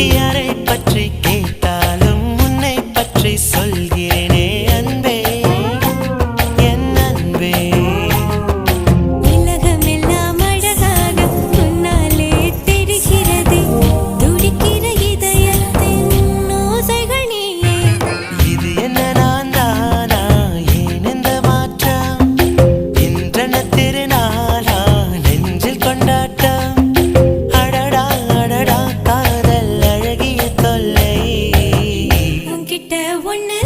யாரை பற்றி buena